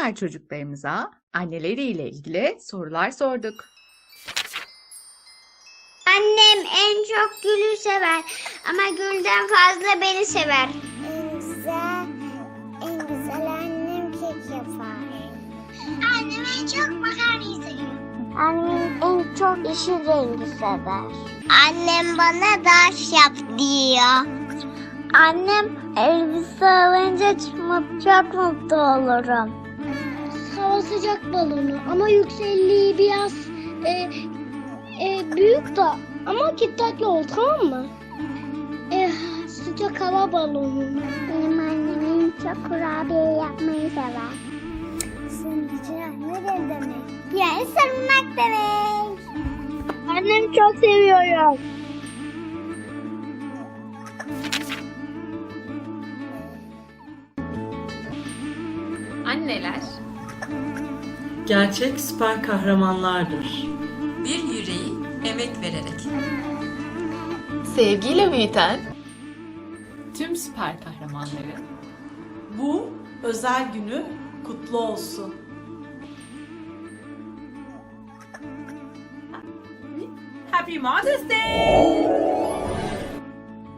süper çocuklarımıza anneleriyle ilgili sorular sorduk. Annem en çok gülü sever ama gülden fazla beni sever. En güzel, en güzel annem kek yapar. Annem en çok makarnayı seviyor. Annem en çok yeşil rengi sever. Annem bana daş yap diyor. Annem elbise alınca çok mutlu olurum. Hava sıcak balonu ama yüksekliği biraz e, e, büyük de ama dikkatli ol tamam mı? E, sıcak hava balonu. Benim annem en çok kurabiye yapmayı sever. Sıcak ne demek? Yani sarılmak demek. Annem çok seviyorum. Anneler Gerçek süper kahramanlardır. bir yüreği emek vererek. sevgiyle büyüten tüm süper kahramanları Bu özel günü kutlu olsun. Happy Mother's Day!